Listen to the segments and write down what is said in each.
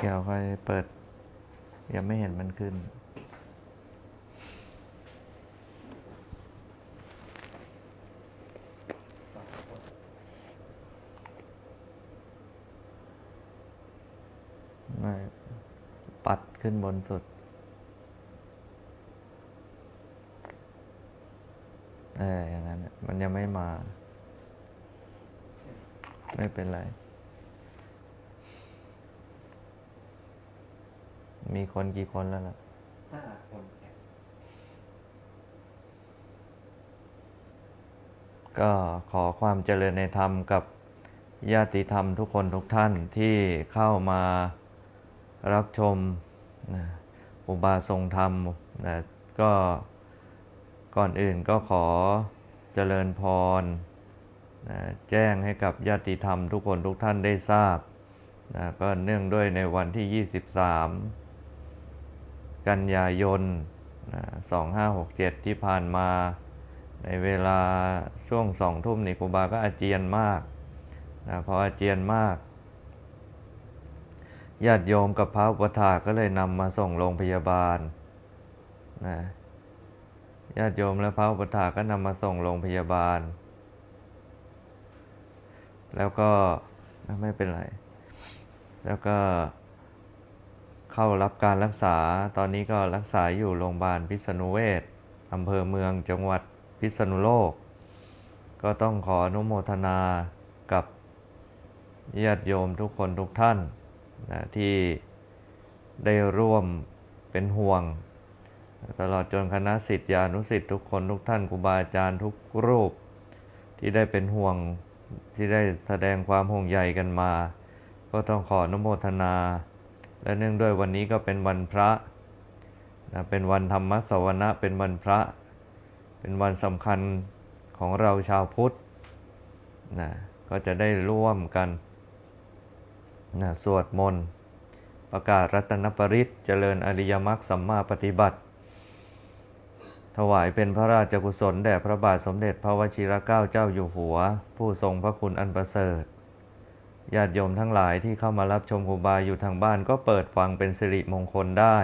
แก้วค่อยเปิด ยังไม่เห็นมันขึ้นไม่ปัดขึ้นบนสุด เอออย่างนั้นน่ะมันยังไม่มา ไม่เป็นไร มีคนกี่คนแล้วล่ะห้าคนก็ขอความเจริญในธรรมกับญาติธรรมทุกคนทุกท่านที่เข้ามารับชมนะอุบาทรงธรรมนะก็ก่อนอื่นก็ขอเจริญพรนะแจ้งให้กับญาติธรรมทุกคนทุกท่านได้ทราบนะก็เนื่องด้วยในวันที่ 23 กันยายน 2567 ที่ผ่านมา ในเวลาช่วงสองทุ่มนี่ครูบาก็อาเจียนมากนะพออาเจียนมากญาติโยมกับพระอุปถาก็เลยนำมาส่งโรงพยาบาลนะญาติโยมและพระอุปถาก็นำมาส่งโรงพยาบาล แล้วก็ไม่เป็นไร แล้วก็ เข้ารับการรักษา ตอนนี้ก็รักษาอยู่โรงพยาบาลพิษณุเวศอำเภอเมืองจังหวัดพิษณุโลก ก็ต้องขออนุโมทนากับญาติโยมทุกคนทุกท่านนะที่ได้ร่วมเป็นห่วง ตลอดจนคณะสิทธิานุสิทธิ์ทุกคนทุกท่านครูบาอาจารย์ทุกรูป ที่ได้เป็นห่วงที่ได้แสดงความห่วงใยกันมา ก็ต้องขออนุโมทนา และเนื่องด้วยวันนี้ก็เป็นวันพระนะเป็นวันธรรมสวนะเป็นวันพระ เป็นวันสำคัญของเราชาวพุทธนะก็จะได้ร่วมกันนะสวดมนต์ประกาศรัตนปริตเจริญอริยมรรคสัมมาปฏิบัติ ถวายเป็นพระราชกุศลแด่พระบาทสมเด็จพระวชิรเกล้าเจ้าอยู่หัว ผู้ทรงพระคุณอันประเสริฐ ญาติโยมทั้งหลายที่เข้ามารับชมครูบาอยู่ทางบ้านก็เปิดฟังเป็นสิริมงคลได้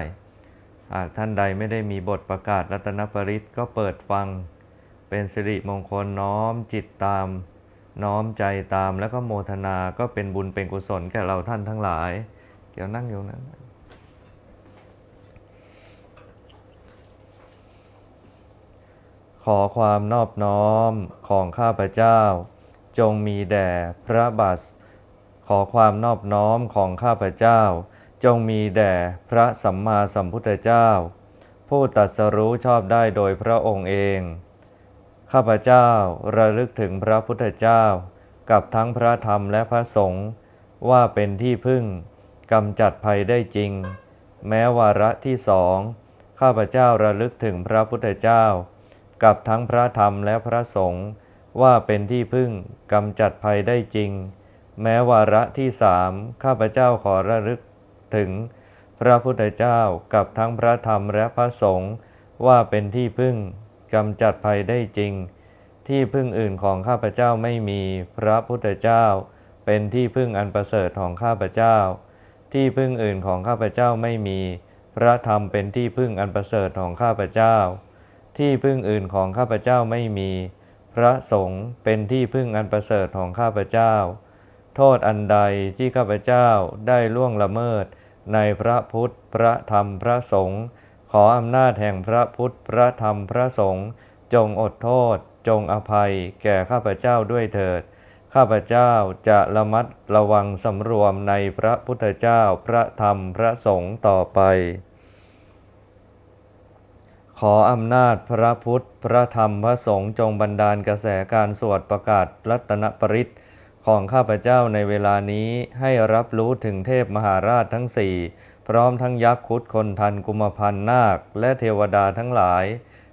หากท่านใดไม่ได้มีบทประกาศรัตนปริตก็เปิดฟัง เป็นสิริมงคลน้อมจิตตาม น้อมใจตามแล้วก็โมทนาก็เป็นบุญเป็นกุศลแก่เราท่านทั้งหลาย เดี๋ยวนั่งอยู่นั้นขอความนอบน้อมของข้าพเจ้า จงมีแด่พระบาท อความนอบน้อมของข้าพเจ้า จงมีแด่พระสัมมาสัมพุทธเจ้า ผู้ตรัสรู้ชอบได้โดยพระองค์เอง ข้าพเจ้าระลึกถึงพระพุทธเจ้า กับทั้งพระธรรมและพระสงฆ์ว่าเป็นที่พึ่งกำจัดภัยได้จริง แม้วาระที่สองข้าพเจ้าระลึกถึงพระพุทธเจ้า กับทั้งพระธรรมและพระสงฆ์ว่าเป็นที่พึ่งกำจัดภัยได้จริง แม้วาระที่สามข้าพเจ้าขอระลึกถึงพระพุทธเจ้ากับทั้งพระธรรมและพระสงฆ์ว่าเป็นที่พึ่งกำจัดภัยได้จริง ที่พึ่งอื่นของข้าพเจ้าไม่มีพระพุทธเจ้า เป็นที่พึ่งอันประเสริฐของข้าพเจ้า ที่พึ่งอื่นของข้าพเจ้าไม่มี พระธรรมเป็นที่พึ่งอันประเสริฐของข้าพเจ้า ที่พึ่งอื่นของข้าพเจ้าไม่มี พระสงฆ์เป็นที่พึ่งอันประเสริฐของข้าพเจ้า โทษอันใดที่ข้าพเจ้าได้ล่วงละเมิด ในพระพุทธพระธรรมพระสงฆ์ขออำนาจแห่งพระพุทธพระธรรมพระสงฆ์จงอดโทษ จงอภัย แก่ข้าพเจ้าด้วยเถิด ข้าพเจ้าจะระมัดระวังสำรวมในพระพุทธเจ้าพระธรรมพระสงฆ์ต่อไป ขออำนาจพระพุทธพระธรรมพระสงฆ์จงบันดาลกระแสการสวดประกาศรัตนปริต ของข้าพเจ้าในเวลานี้ให้รับรู้ถึงเทพมหาราชทั้งสี่พร้อมทั้งยักษ์คุดคนทันกุมพันนาค และเทวดาทั้งหลาย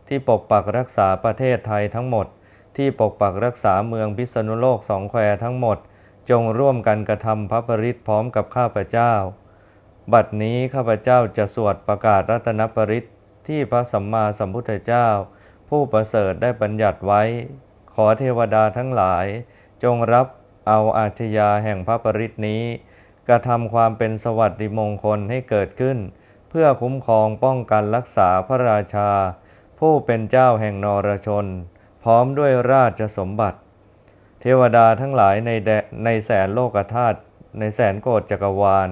ที่ปกปักรักษาประเทศไทยทั้งหมด ที่ปกปักรักษาเมืองพิษณุโลกสองแควทั้งหมด จงร่วมกันกระทำพระปริตพร้อมกับข้าพเจ้า บัดนี้ข้าพเจ้าจะสวดประกาศรัตนปริตที่พระสัมมาสัมพุทธเจ้า ผู้ประเสริฐได้บัญญัติไว้ ขอเทวดาทั้งหลาย จงรับ เอาอาชญาแห่งพระปริตนี้ กระทำความเป็นสวัสดิมงคลให้เกิดขึ้น เพื่อคุ้มครองป้องกันรักษาพระราชา ผู้เป็นเจ้าแห่งนรชน พร้อมด้วยราชสมบัติ เทวดาทั้งหลายในในแสนโลกธาตุในแสนโกฏจักรวาล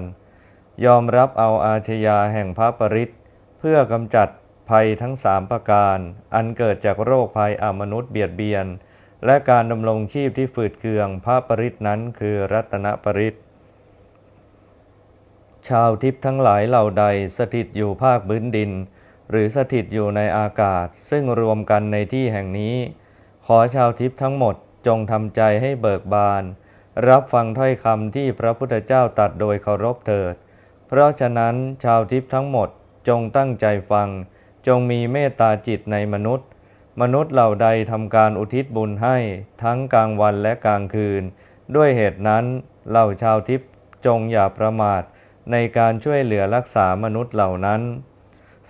ยอมรับเอาอาชญาแห่งพระปริตเพื่อกำจัดภัยทั้งสามประการ อันเกิดจากโรคภัยอมนุษย์เบียดเบียน และการดำรงชีพที่ฝืดเคืองพระปริตนั้นคือรัตนปริตชาวทิพย์ทั้งหลายเหล่าใดสถิตอยู่ภาคพื้นดิน หรือสถิตอยู่ในอากาศ ซึ่งรวมกันในที่แห่งนี้ ขอชาวทิพย์ทั้งหมดจงทำใจให้เบิกบาน รับฟังถ้อยคำที่พระพุทธเจ้าตรัสโดยเคารพเถิด เพราะฉะนั้นชาวทิพย์ทั้งหมดจงตั้งใจฟัง จงมีเมตตาจิตในมนุษย์ มนุษย์เหล่าใดทำการอุทิศบุญให้ทั้งกลางวันและกลางคืน ด้วยเหตุนั้นเหล่าชาวทิพย์จงอย่าประมาท ในการช่วยเหลือรักษามนุษย์เหล่านั้น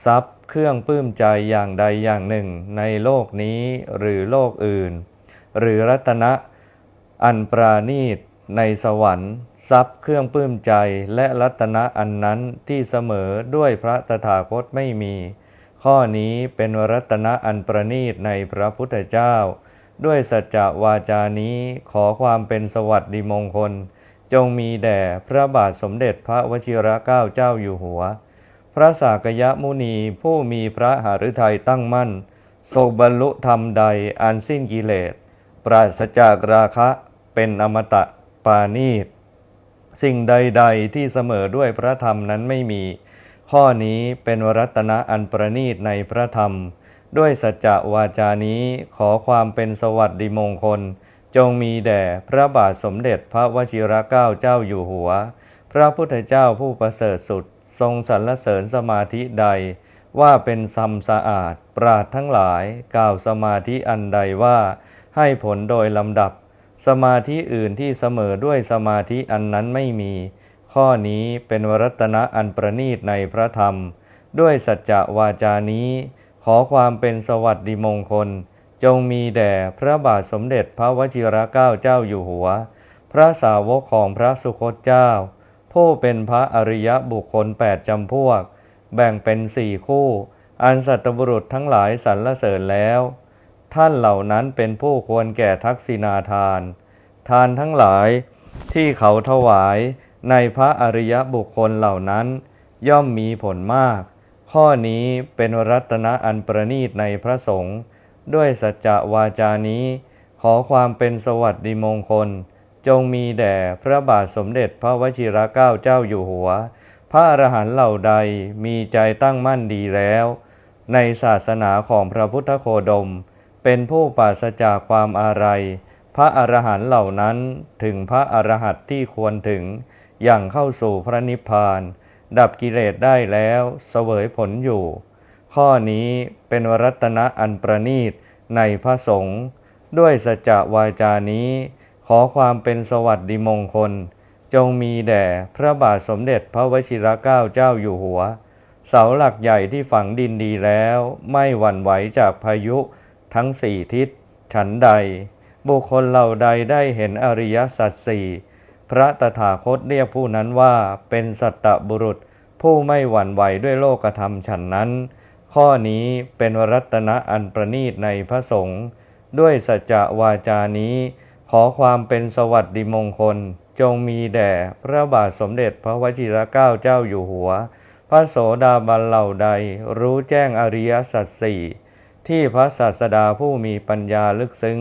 ทรัพย์เครื่องปลื้มใจอย่างใดอย่างหนึ่งในโลกนี้หรือโลกอื่น หรือรัตนะอันปราณีตในสวรรค์ทรัพย์เครื่องปลื้มใจและรัตนะอันนั้นที่เสมอด้วยพระตถาคตไม่มี ข้อนี้เป็นรัตนะอันประณีตในพระพุทธเจ้า ด้วยสัจจวาจานี้ขอความเป็นสวัสดิมงคล จงมีแด่พระบาทสมเด็จพระวชิรเกล้าเจ้าอยู่หัว พระสากยมุนีผู้มีพระหฤทัยตั้งมั่นทรงบรรลุธรรมใดอันสิ้นกิเลส ปราศจากราคะเป็นอมตะปาณีตสิ่งใดๆที่เสมอด้วยพระธรรมนั้นไม่มี ข้อนี้เป็นวรัตนะอันประณีตในพระธรรม ด้วยสัจจะวาจานี้ขอความเป็นสวัสดิมงคล จงมีแด่พระบาทสมเด็จพระวชิรเกล้าเจ้าอยู่หัว พระพุทธเจ้าผู้ประเสริฐสุด ทรงสรรเสริญสมาธิใด ว่าเป็นซัมสะอาด ปราดทั้งหลายกล่าวสมาธิอันใดว่า ให้ผลโดยลำดับ สมาธิอื่นที่เสมอด้วยสมาธิอันนั้นไม่มี ข้อนี้เป็นวรัตนะอันประณีตในพระธรรม ด้วยสัจจะวาจานี้ ขอความเป็นสวัสดิมงคล จงมีแด่พระบาทสมเด็จพระวชิรเกล้าเจ้าอยู่หัว พระสาวกของพระสุคตเจ้า ผู้เป็นพระอริยบุคคลแปดจำพวก แบ่งเป็นสี่คู่ อันสัตบุรุษทั้งหลายสรรเสริญแล้ว ท่านเหล่านั้นเป็นผู้ควรแก่ทักษิณาทาน ทานทั้งหลายที่เขาถวาย ในพระอริยบุคคลเหล่านั้น ย่อมมีผลมาก ข้อนี้เป็นรัตนะอันประณีตในพระสงฆ์ด้วยสัจจะวาจานี้ ขอความเป็นสวัสดิมงคล จงมีแด่พระบาทสมเด็จพระวชิรเกล้าเจ้าอยู่หัว พระอรหันต์เหล่าใดมีใจตั้งมั่นดีแล้ว ในศาสนาของพระพุทธโคดม เป็นผู้ปราศจากความอาลัยพระอรหันต์เหล่านั้นถึงพระอรหัตที่ควรถึง อย่างเข้าสู่พระนิพพาน ดับกิเลสได้แล้วเสวยผลอยู่ ข้อนี้เป็นวรัตนะอันประณีตในพระสงฆ์ด้วยสัจวาจานี้ ขอความเป็นสวัสดิมงคล จงมีแด่พระบาทสมเด็จพระวชิรเกล้าเจ้าอยู่หัว เสาหลักใหญ่ที่ฝังดินดีแล้ว ไม่หวั่นไหวจากพายุทั้งสี่ทิศ ฉันใด บุคคลเหล่าใดได้เห็นอริยสัจสี่ พระตถาคตเรียกผู้นั้นว่าเป็นสัตตบุรุษ ผู้ไม่หวั่นไหวด้วยโลกธรรมฉันนั้น ข้อนี้เป็นวรัตนะอันประณีตในพระสงฆ์ด้วยสัจวาจานี้ ขอความเป็นสวัสดิมงคล จงมีแด่พระบาทสมเด็จพระวชิรเกล้าเจ้าอยู่หัว พระโสดาบันเหล่าใด รู้แจ้งอริยสัจสี่ที่พระศาสดาผู้มีปัญญาลึกซึ้ง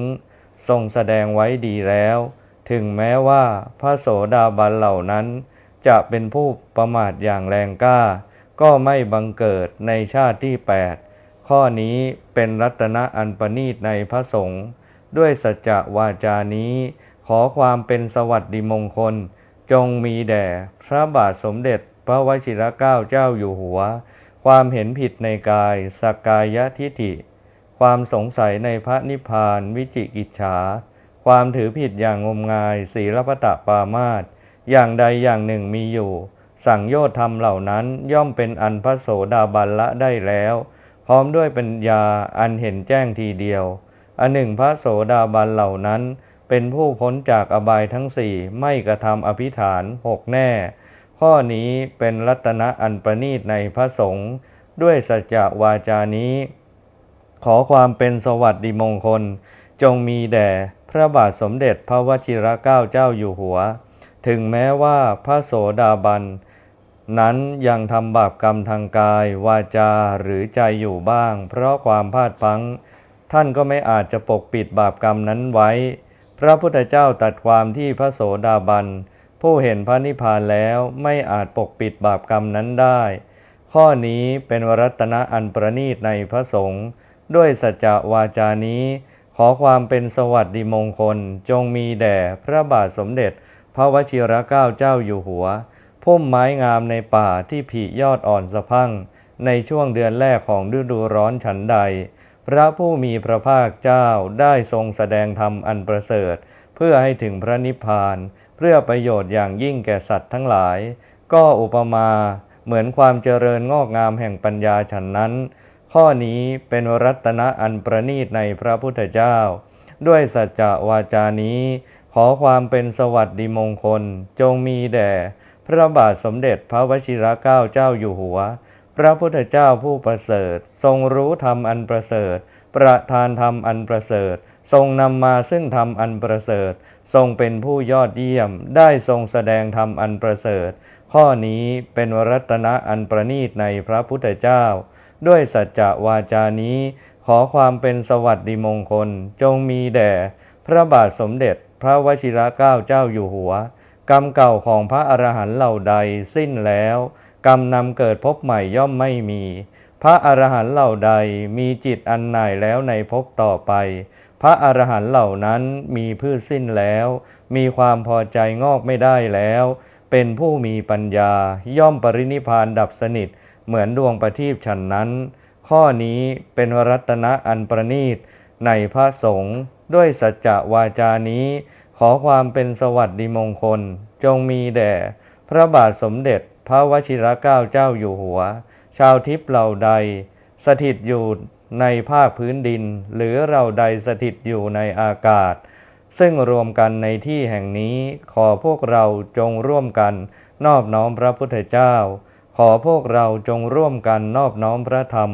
ทรงแสดงไว้ดีแล้ว ถึงแม้ว่าพระโสดาบันเหล่านั้น จะเป็นผู้ประมาทอย่างแรงกล้า ก็ไม่บังเกิดในชาติที่ 8 ข้อนี้เป็นรัตนะอันประณีตในพระสงฆ์ด้วยสัจวาจานี้ ขอความเป็นสวัสดิมงคล จงมีแด่พระบาทสมเด็จพระวชิรเกล้าเจ้าอยู่หัว ความเห็นผิดในกายสกกายทิฏฐิ ความสงสัยในพระนิพพานวิจิกิจฉา ความถือผิดอย่างงมงาย ศีลปตะปามาตอย่างใดอย่างหนึ่งมีอยู่ สั่งโยธธรรมเหล่านั้นย่อมเป็นอันพระโสดาบันละได้แล้ว พร้อมด้วยปัญญาอันเห็นแจ้งทีเดียว อันหนึ่งพระโสดาบันเหล่านั้น เป็นผู้พ้นจากอบายทั้งสี่ไม่กระทำอภิฐานหกแน่ ข้อนี้เป็นรัตนะอันประณีตในพระสงฆ์ด้วยสัจจวาจานี้ ขอความเป็นสวัสดิมงคล จงมีแด่ พระบาทสมเด็จพระวชิรเกล้าเจ้าอยู่หัว ถึงแม้ว่าพระโสดาบัน นั้นยังทำบาปกรรมทางกาย วาจาหรือใจอยู่บ้าง เพราะความพลาดพลั้ง ท่านก็ไม่อาจจะปกปิดบาปกรรมนั้นไว้ พระพุทธเจ้าตัดความที่พระโสดาบัน ผู้เห็นพระนิพพานแล้วไม่อาจปกปิดบาปกรรมนั้นได้ ข้อนี้เป็นวรัตนะอันประณีตในพระสงฆ์ด้วยสัจจวาจานี้ ขอความเป็นสวัสดิมงคล จงมีแด่พระบาทสมเด็จ พระวชิรเกล้าเจ้าอยู่หัวพุ่มไม้งามในป่าที่ผลิยอดอ่อนสะพัง ในช่วงเดือนแรกของฤดูร้อนฉันใด พระผู้มีพระภาคเจ้าได้ทรงแสดงธรรมอันประเสริฐ เพื่อให้ถึงพระนิพพาน เพื่อประโยชน์อย่างยิ่งแก่สัตว์ทั้งหลาย ก็อุปมา เหมือนความเจริญงอกงามแห่งปัญญาฉันนั้น ข้อนี้เป็นรัตนะอันประณีตในพระพุทธเจ้า ด้วยสัจจะวาจานี้ ขอความเป็นสวัสดิมงคล จงมีแด่ พระบาทสมเด็จพระวชิรเกล้าเจ้าอยู่หัว พระพุทธเจ้าผู้ประเสริฐ ทรงรู้ธรรมอันประเสริฐ ประทานธรรมอันประเสริฐ ทรงนำมาซึ่งธรรมอันประเสริฐ ทรงเป็นผู้ยอดเยี่ยม ได้ทรงแสดงธรรมอันประเสริฐ ข้อนี้เป็นวรัตนะอันประณีตในพระพุทธเจ้า ด้วยสัจจะวาจานี้ ขอความเป็นสวัสดิมงคล จงมีแด่ พระบาทสมเด็จพระวชิรเกล้าเจ้าอยู่หัว กรรมเก่าของพระอรหันต์เหล่าใดสิ้นแล้ว กรรมนำเกิดพบใหม่ย่อมไม่มี พระอรหันต์เหล่าใดมีจิตอันหน่ายแล้วในภพต่อไป พระอรหันต์เหล่านั้นมีพืชสิ้นแล้ว มีความพอใจงอกไม่ได้แล้ว เป็นผู้มีปัญญาย่อมปรินิพานดับสนิท เหมือนดวงประทีปฉันนั้น ข้อนี้เป็นวรัตนะอันประณีตในพระสงฆ์ด้วยสัจจะวาจานี้ ขอความเป็นสวัสดิมงคล จงมีแด่ พระบาทสมเด็จพระวชิรเกล้าเจ้าอยู่หัว ชาวทิพย์เหล่าใด สถิตอยู่ในภาคพื้นดิน หรือเราใดสถิตอยู่ในอากาศ ซึ่งรวมกันในที่แห่งนี้ขอพวกเราจงร่วมกันนอบน้อมพระพุทธเจ้า ขอพวกเราจงร่วมกันนอบน้อมพระธรรม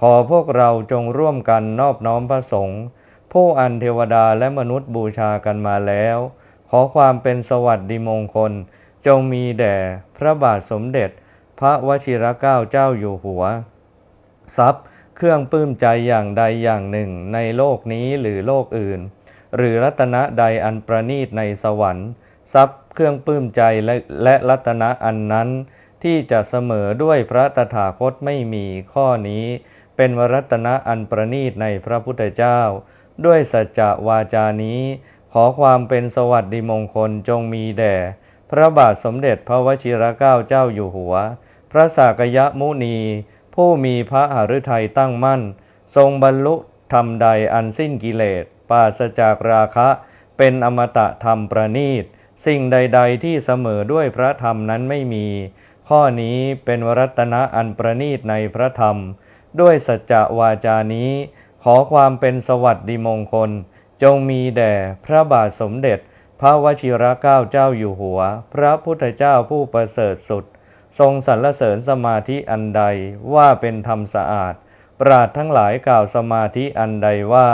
ขอพวกเราจงร่วมกันนอบน้อมพระสงฆ์ผู้อันเทวดาและมนุษย์บูชากันมาแล้ว ขอความเป็นสวัสดิมงคล จงมีแด่พระบาทสมเด็จ พระวชิรเกล้าเจ้าอยู่หัว ทรัพย์ เครื่องปลื้มใจอย่างใดอย่างหนึ่งในโลกนี้หรือโลกอื่น หรือรัตนะใดอันประณีตในสวรรค์ ทรัพย์เครื่องปลื้มใจและและรัตนะอันนั้น ที่จะเสมอด้วยพระตถาคตไม่มีข้อนี้ เป็นวรัตนะอันประณีตในพระพุทธเจ้า ด้วยสัจจะวาจานี้ ขอความเป็นสวัสดิมงคลจงมีแด่ พระบาทสมเด็จพระวชิรเกล้าเจ้าอยู่หัว พระสากยมุนี ผู้มีพระหฤทัยตั้งมั่น ทรงบรรลุธรรมใดอันสิ้นกิเลสปราศจากราคะ เป็นอมตะธรรมประณีต สิ่งใด ๆ ที่เสมอด้วยพระธรรมนั้นไม่มี ข้อนี้เป็นวรัตนะอันประณีตในพระธรรม ด้วยสัจจะวาจานี้ ขอความเป็นสวัสดิมงคล จงมีแด่พระบาทสมเด็จ พระวชิรเกล้าเจ้าอยู่หัว พระพุทธเจ้าผู้ประเสริฐสุด ทรงสรรเสริญสมาธิอันใดว่าเป็นธรรมสะอาด ปราดทั้งหลายกล่าวสมาธิอันใดว่า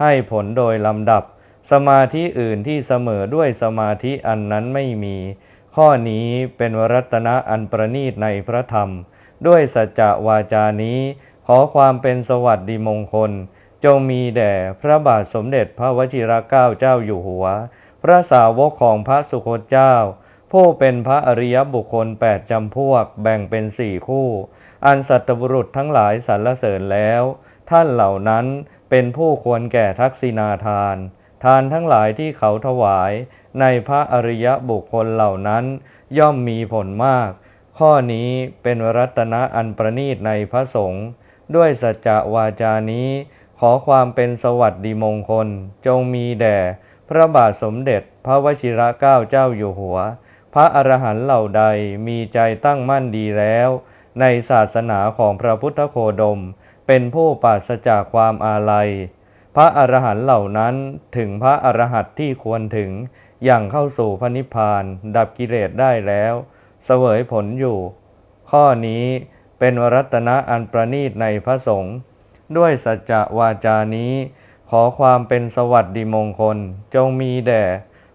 ให้ผลโดยลำดับ สมาธิอื่นที่เสมอด้วยสมาธิอันนั้นไม่มี ข้อนี้เป็นวรัตนะอันประณีตในพระธรรม ด้วยสัจจะวาจานี้ ขอความเป็นสวัสดิมงคล จงมีแด่พระบาทสมเด็จพระวชิรเกล้าเจ้าอยู่หัว พระสาวกของพระสุคตเจ้า ผู้เป็นพระอริยบุคคลแปดจำพวกแบ่งเป็นสี่คู่ อันสัตบุรุษทั้งหลายสรรเสริญแล้ว ท่านเหล่านั้นเป็นผู้ควรแก่ทักษิณาทาน ทานทั้งหลายที่เขาถวาย ในพระอริยบุคคลเหล่านั้น ย่อมมีผลมาก ข้อนี้เป็นวรัตนะอันประณีตในพระสงฆ์ด้วยสัจจวาจานี้ ขอความเป็นสวัสดิมงคล จงมีแด่ พระบาทสมเด็จ พระวชิรเกล้าเจ้าอยู่หัว พระอรหันต์เหล่าใดมีใจตั้งมั่นดีแล้ว ในศาสนาของพระพุทธโคดม เป็นผู้ปราศจากความอาลัย พระอรหันต์เหล่านั้นถึงพระอรหันต์ที่ควรถึง อย่างเข้าสู่พระนิพพานดับกิเลสได้แล้วเสวยผลอยู่ ข้อนี้เป็นวรัตนะอันประณีตในพระสงฆ์ด้วยสัจจะวาจานี้ ขอความเป็นสวัสดิมงคล จงมีแด่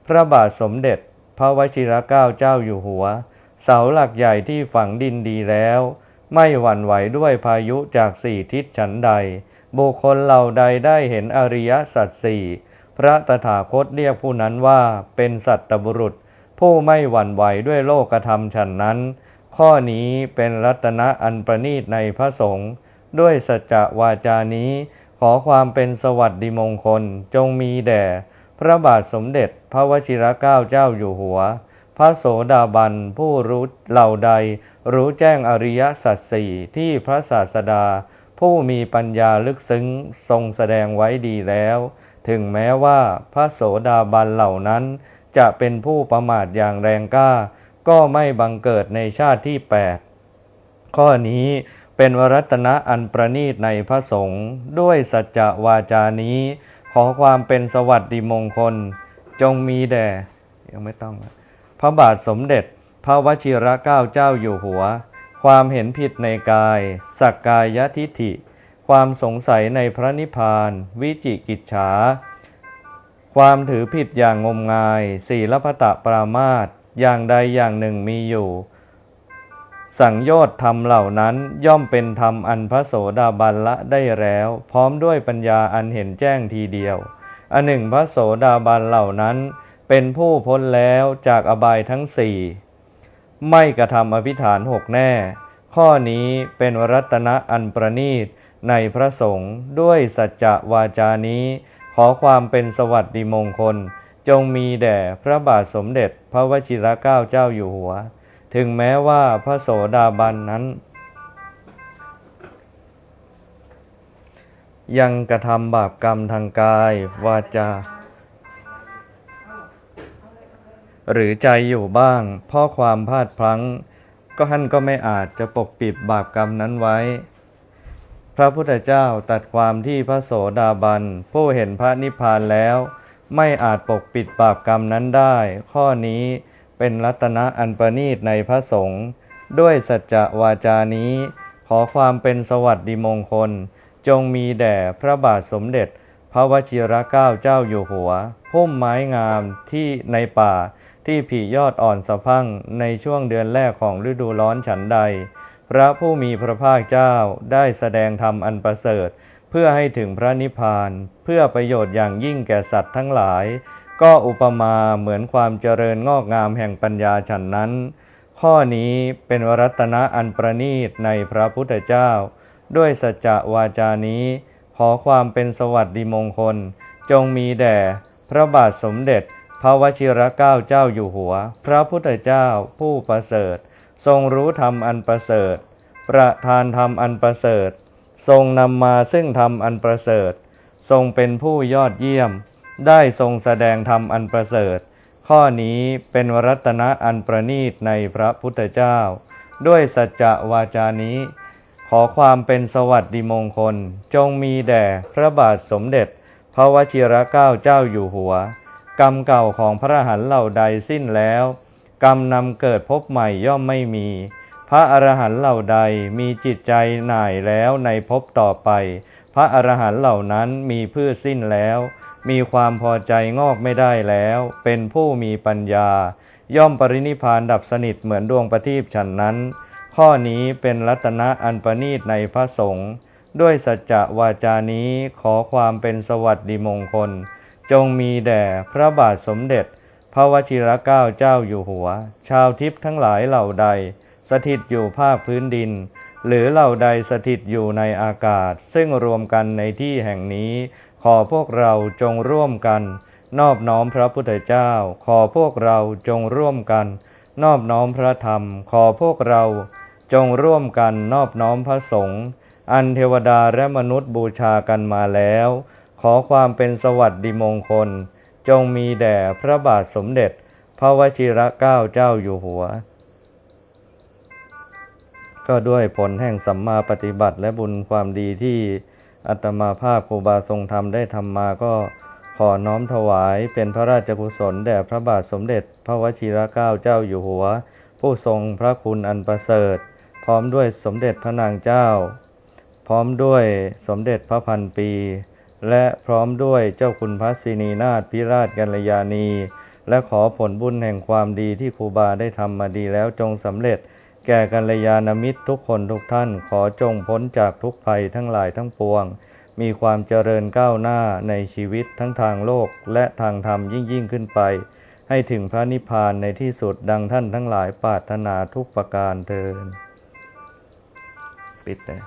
พระบาทสมเด็จ พระวชิรเกล้าเจ้าอยู่หัว เสาหลักใหญ่ที่ฝังดินดีแล้ว ไม่หวั่นไหวด้วยพายุจากสี่ทิศฉันใด บุคคลเหล่าใดได้เห็นอริยสัจสี่ พระตถาคตเรียกผู้นั้นว่าเป็นสัตตบุรุษ ผู้ไม่หวั่นไหวด้วยโลกธรรมฉันนั้น ข้อนี้เป็นรัตนะอันประณีตในพระสงฆ์ด้วยสัจวาจานี้ ขอความเป็นสวัสดิมงคลจงมีแด่ พระบาทสมเด็จพระวชิรเกล้าเจ้าอยู่หัว พระโสดาบันผู้รู้เหล่าใด รู้แจ้งอริยสัจสี่ที่พระศาสดา ผู้มีปัญญาลึกซึ้งทรงแสดงไว้ดีแล้ว ถึงแม้ว่าพระโสดาบันเหล่านั้น จะเป็นผู้ประมาทอย่างแรงกล้า ก็ไม่บังเกิดในชาติที่ 8 ข้อนี้เป็นวรัตนะอันประณีตในพระสงฆ์ด้วยสัจจะวาจานี้ ขอความเป็นสวัสดิมงคล จงมีแด่ยังไม่ต้อง พระบาทสมเด็จ พระวชิรเกล้าเจ้าอยู่หัว ความเห็นผิดในกาย สักกายทิฏฐิ ความสงสัยในพระนิพพาน วิจิกิจฉา ความถือผิดอย่างงมงายศีลพตะปรามาตอย่างใดอย่างหนึ่งมีอยู่ สังโยชน์ธรรมเหล่านั้นย่อมเป็นธรรมอันพระโสดาบันละได้แล้ว พร้อมด้วยปัญญาอันเห็นแจ้งทีเดียว อันหนึ่งพระโสดาบันเหล่านั้น เป็นผู้พ้นแล้วจากอบายทั้งสี่ไม่กระทำอภิฐานหกแน่ ข้อนี้เป็นรัตนะอันประณีต ในพระสงฆ์ด้วยสัจจะวาจานี้ ขอความเป็นสวัสดิมงคล จงมีแด่พระบาทสมเด็จพระวชิรเกล้าเจ้าอยู่หัว ถึงแม้ว่าพระโสดาบันนั้น ยังกระทำบาปกรรมทางกายวาจาหรือใจอยู่บ้างเพราะความพลาดพลั้ง ก็ท่านก็ไม่อาจจะปกปิดบาปกรรมนั้นไว้ พระพุทธเจ้าตัดความที่พระโสดาบัน ผู้เห็นพระนิพพานแล้ว ไม่อาจปกปิดบาปกรรมนั้นได้ ข้อนี้เป็นรัตนะอันประณีตในพระสงฆ์ด้วยสัจจะวาจานี้ ขอความเป็นสวัสดิมงคล จงมีแด่พระบาทสมเด็จ พระวชิรเกล้าเจ้าอยู่หัวพุ่มไม้งามที่ในป่าที่ผียอดอ่อนสะพังในช่วงเดือนแรกของฤดูร้อนฉันใด พระผู้มีพระภาคเจ้าได้แสดงธรรมอันประเสริฐ เพื่อให้ถึงพระนิพพาน เพื่อประโยชน์อย่างยิ่งแก่สัตว์ทั้งหลาย ก็อุปมาเหมือนความเจริญงอกงามแห่งปัญญาฉันนั้น ข้อนี้เป็นวรัตนะอันประณีตในพระพุทธเจ้า ด้วยสัจจะวาจานี้ ขอความเป็นสวัสดิมงคล จงมีแด่ พระบาทสมเด็จ พระวชิรเกล้าเจ้าอยู่หัว พระพุทธเจ้าผู้ประเสริฐ ทรงรู้ธรรมอันประเสริฐ ประทานธรรมอันประเสริฐ ทรงนำมาซึ่งธรรมอันประเสริฐ ทรงเป็นผู้ยอดเยี่ยม ได้ทรงแสดงธรรมอันประเสริฐ ข้อนี้เป็นวรัตนะอันประณีตในพระพุทธเจ้า ด้วยสัจจะวาจานี้ ขอความเป็นสวัสดิมงคล จงมีแด่พระบาทสมเด็จ พระวชิรเกล้าเจ้าอยู่หัวกรรมเก่าของพระหันเหล่าใดสิ้นแล้ว กรรมนำเกิดพบใหม่ย่อมไม่มี พระอรหันต์เหล่าใดมีจิตใจหน่ายแล้วในภพต่อไป พระอรหันต์เหล่านั้นมีพืชสิ้นแล้ว มีความพอใจงอกไม่ได้แล้ว เป็นผู้มีปัญญา ย่อมปรินิพพานดับสนิทเหมือนดวงประทีปฉันนั้น ข้อนี้เป็นรัตนะอันประณีตในพระสงฆ์ด้วยสัจจะวาจานี้ขอความเป็นสวัสดิมงคล จงมีแด่พระบาทสมเด็จ พระวชิรเกล้าเจ้าอยู่หัว ชาวทิพย์ทั้งหลายเหล่าใด สถิตอยู่ภาคพื้นดิน หรือเหล่าใดสถิตอยู่ในอากาศ ซึ่งรวมกันในที่แห่งนี้ ขอพวกเราจงร่วมกัน นอบน้อมพระพุทธเจ้า ขอพวกเราจงร่วมกัน นอบน้อมพระธรรม ขอพวกเรา จงร่วมกันนอบน้อมพระสงฆ์อันเทวดาและมนุษย์บูชากันมาแล้ว ขอความเป็นสวัสดิมงคล จงมีแด่พระบาทสมเด็จ พระวชิรเกล้าเจ้าอยู่หัว ก็ด้วยผลแห่งสัมมาปฏิบัติและบุญความดีที่อัตมาภาพครูบาทรงธรรมได้ทำมาก็ขอน้อมถวายเป็นพระราชกุศลแด่พระบาทสมเด็จ พระวชิรเกล้าเจ้าอยู่หัว ผู้ทรงพระคุณอันประเสริฐ พร้อมด้วยสมเด็จพระนางเจ้า พร้อมด้วยสมเด็จพระพันปี และพร้อมด้วยเจ้าคุณพระศินีนาถพิราชกัลยาณี และขอผลบุญแห่งความดีที่ครูบาได้ทำมาดีแล้วจงสำเร็จ แก่กัลยาณมิตรทุกคนทุกท่านขอจงพ้นจากทุกภัยทั้งหลายทั้งปวง มีความเจริญก้าวหน้าในชีวิตทั้งทางโลกและทางธรรมยิ่งยิ่งขึ้นไป ให้ถึงพระนิพพานในที่สุดดังท่านทั้งหลายปรารถนาทุกประการเทินปิดเลย